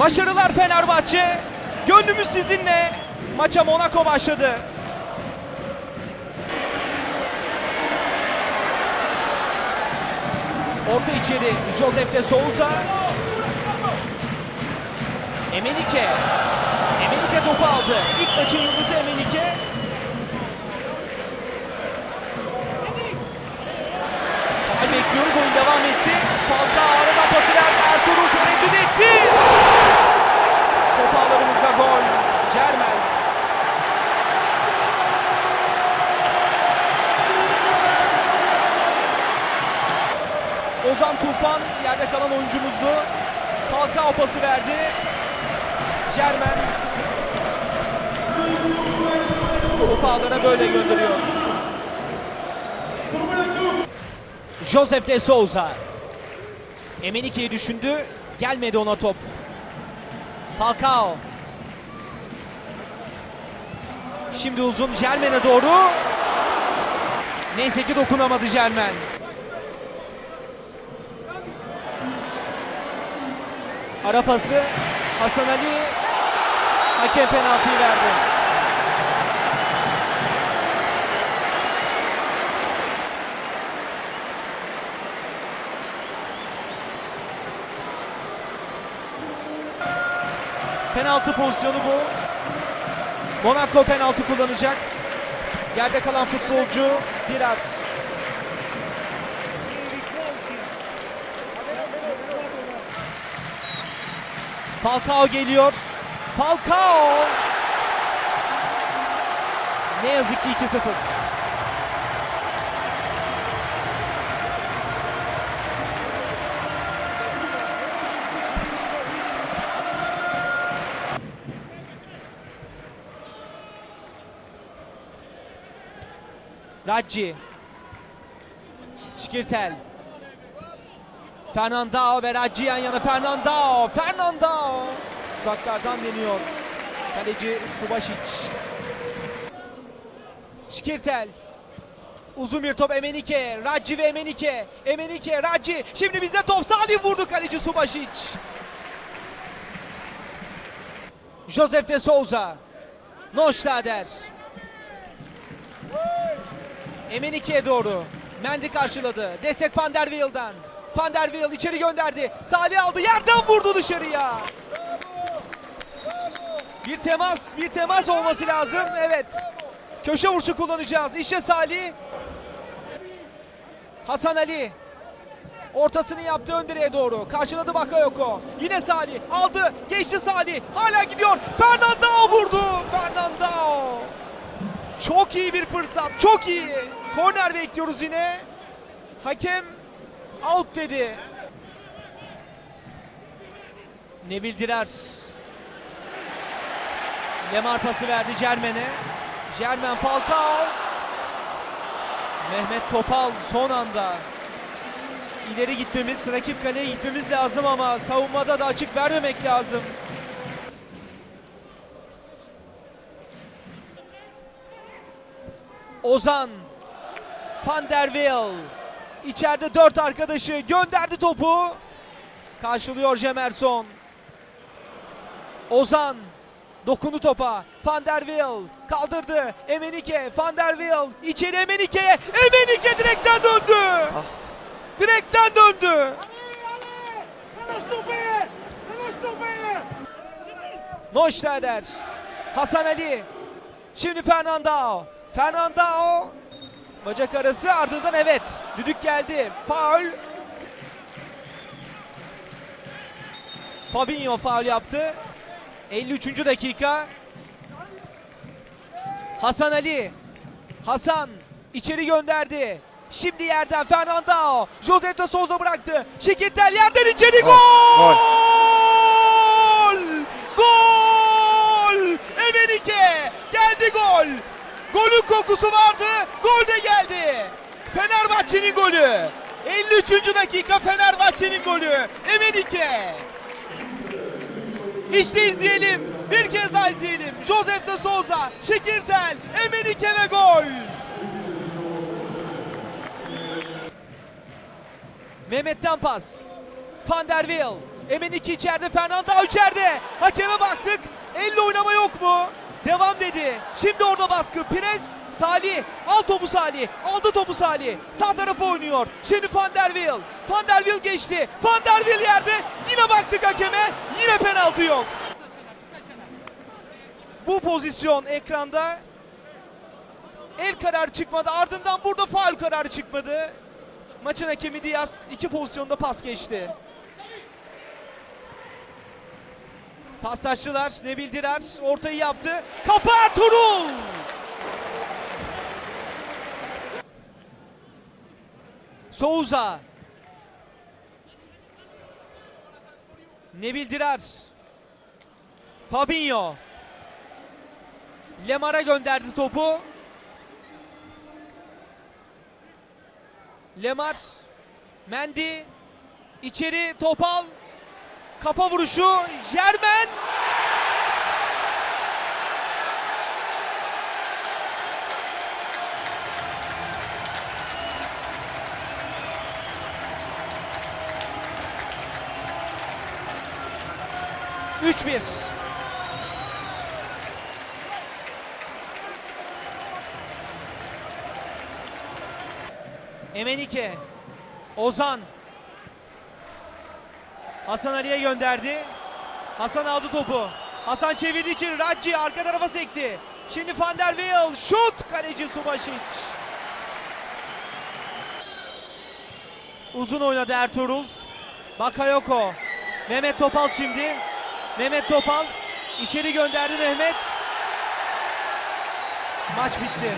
Başarılar Fenerbahçe. Gönlümüz sizinle. Maça Monaco başladı. Orta içeri Josef de Souza. Emenike. Emenike topu aldı. İlk maçın yıldızı Emenike. Faal bekliyoruz. Oyun devam etti. Falcao aradan pası verdi. Ertuğrul tereddüt etti. Top ağlarımızda gol. Jermen. Ozan Tufan yerde kalan oyuncumuzdu. Falcao pası verdi. Jermen. Topu böyle gönderiyor. Joseph de Souza. Emenike'yi düşündü. Gelmedi ona top. Falcao. Şimdi uzun Jermen'e doğru. Neyse ki dokunamadı Jermen. Ara pası. Hasan Ali. Hakem penaltıyı verdi. Penaltı pozisyonu bu. Monaco penaltı kullanacak. Yerde kalan futbolcu Dirar. Falcao geliyor. Falcao. Ne yazık ki 2-0. Raggi. Şikirtel. Fernandao ve Raggi yan yana Fernandao. Fernandao. Uzaklardan deniyor. Kaleci Subasic. Şikirtel. Uzun bir top Emenike. Raggi ve Emenike. Emenike, Raggi. Şimdi bize top Salih vurdu kaleci Subasic. Joseph de Souza. Noşlader. Emenike'ye doğru. Mendy karşıladı. Destek Van der Wiel'den. Van der Wiel içeri gönderdi. Salih aldı. Yerden vurdu dışarıya. Bir temas, bir temas olması lazım. Evet. Köşe vuruşu kullanacağız. İşte Salih. Hasan Ali. Ortasını yaptı ön doğru. Karşıladı Bakayoko. Yine Salih. Aldı. Geçti Salih. Hala gidiyor. Fernandao vurdu. Fernandao. Çok iyi bir fırsat. Çok iyi. Korner bekliyoruz yine. Hakem out dedi. Nebil Dirar. Lemar pası verdi Cermen'e. Cermen Falcao. Mehmet Topal son anda. İleri gitmemiz, rakip kaleye gitmemiz lazım ama savunmada da açık vermemek lazım. Ozan Van der Weel içeride dört arkadaşı gönderdi topu. Karşılıyor Jemerson. Ozan dokundu topa. Van der Weel kaldırdı. Emenike, Van der Weel içeri Emenike'ye. Emenike direkten döndü. Direkten döndü. Noşlader. Hasan Ali. Şimdi Fernandao. Fernandao. Bacak arası ardından evet. Düdük geldi. Faul. Fabinho faul yaptı. 53. dakika. Hasan Ali. Hasan içeri gönderdi. Şimdi yerden Fernandao. Josep de Souza bıraktı. Şekiltel yerden içeri gol. Gol! Golün kokusu vardı. Gol de geldi. Fenerbahçe'nin golü. 53. dakika Fenerbahçe'nin golü. Emenike. İşte izleyelim. Bir kez daha izleyelim. Josep de Souza, Şekirtel, Emenike ve gol. Mehmet'ten pas. Van der Wiel. Emenike içeride, Fernando içeride. Hakeme baktık. Elle oynama yok mu? Devam dedi. Şimdi orada baskı. Pires, Salih. Al topu Salih. Aldı topu Salih. Sağ tarafa oynuyor. Şimdi Van der Wiel. Van der Wiel geçti. Van der Wiel yerde. Yine baktık hakeme. Yine penaltı yok. Bu pozisyon ekranda el kararı çıkmadı. Ardından burada faul kararı çıkmadı. Maçın hakemi Diaz iki pozisyonda pas geçti. Pasajcılar ne bildiler? Ortayı yaptı. Kafa Turul! Souza. Ne bildiler? Fabinho. Lemar'a gönderdi topu. Lemar. Mendy. içeri Topal. Kafa vuruşu. Jermen. Üç bir. Emenike. Ozan. Hasan Ali'ye gönderdi. Hasan aldı topu. Hasan çevirdi için Racci arka tarafa sekti. Şimdi Van der Weyl şut kaleci Subasic. Uzun oynadı Ertuğrul. Bakayoko. Mehmet Topal şimdi. Mehmet Topal içeri gönderdi Mehmet. Maç bitti.